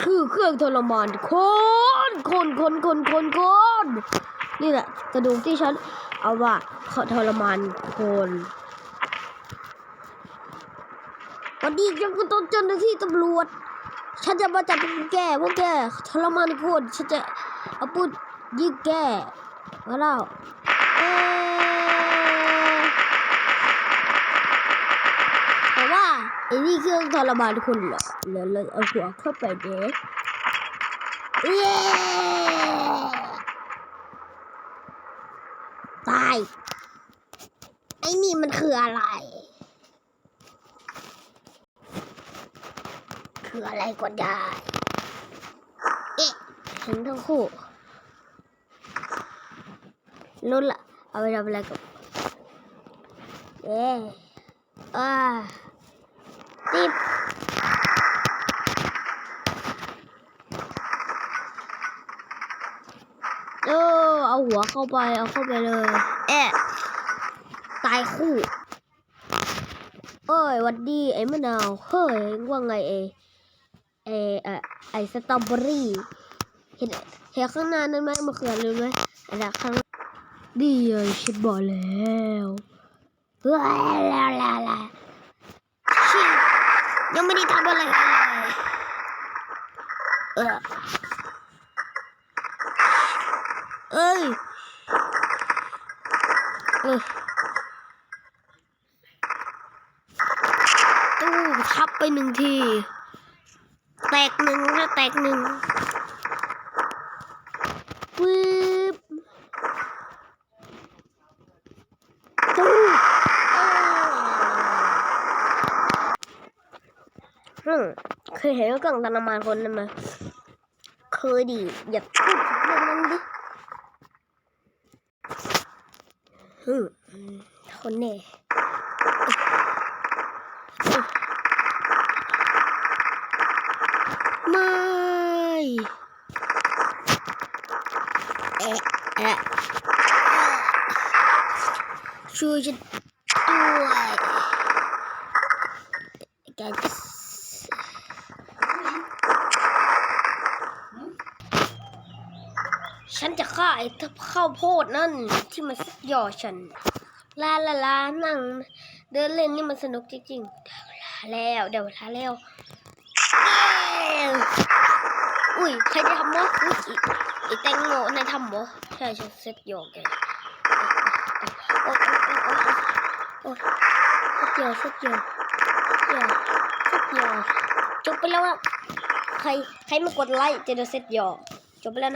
คือเครื่องทรมานคนคนคนคนคนคนนี่แหละกระดูกที่ฉันเอาว่าเขาทรมานคนวันนี้ยังก็ต้องเจ้าหน้าที่ตำรวจ ฉันจะมาจับแกพวกแกทรมานคน ฉันจะเอาปืนยิงแกมาแล้วเอแต่ว่าไอ้ นี่เครื่องทรมานคนเหรอเดี๋ยวเราเอาหัวเข้าไปเด็กเย้ตายไอ้นี่มันคืออะไร คืออะไรก็ได้ เอ๊ะเห็นทั้งคู่นุ่นละเอาไปทำอะไรกับเอ๊ะอ่า ติบเออเอาหัวเข้าไป เอาเข้าไปเลยเอะตายคู่ เอ้ยวันดีไอ้มะนาว เฮ้ยว่าไงเอเอออไอสตรอเบอรี่เห็นเห็นข้างหน้านั้นไหมมะเขือเลยไหมอันนั้นข้างดีเลยฉันบอกแล้วว้าวแล้วแล้วแล้ว ยังไม่ได้ทำอะไรเลยเออเอ้ยเออตู้ทับไปหนึ่งที แตกหนึ่งนะแตกหนึ่งปึ๊บตู้ อืมเคยเห็นกล่องตนามาคนนั้นไหมเคยดิอย่าพูดเรื่องนั้นดิอืมคนแน่ไม่เอะเอะช่วยฉันด้วยแกจะ ฉันจะฆ่าไอ้ทับข้าวโพดนั่นที่มันซักหยอฉัน ลาลาลานั่ง เดินเล่นนี่มันสนุกจริงๆเดี๋ยวลาแล้วเดี๋ยวลาแล้ว อุ้ยใครจะทำวะอุ้ยอีไอแตงโมนายทำวะใช่ฉันเซ็ตหยอกแกโอ๊ยโอ๊ยโอ๊ยโอ๊ยเซ็ตหยอกเซ็ตหยอกเซ็ตหยอกเซ็ตหยอกจบไปแล้วอะใครใครมากดไลค์จะได้เซ็ตหยอกจบไปแล้วนะ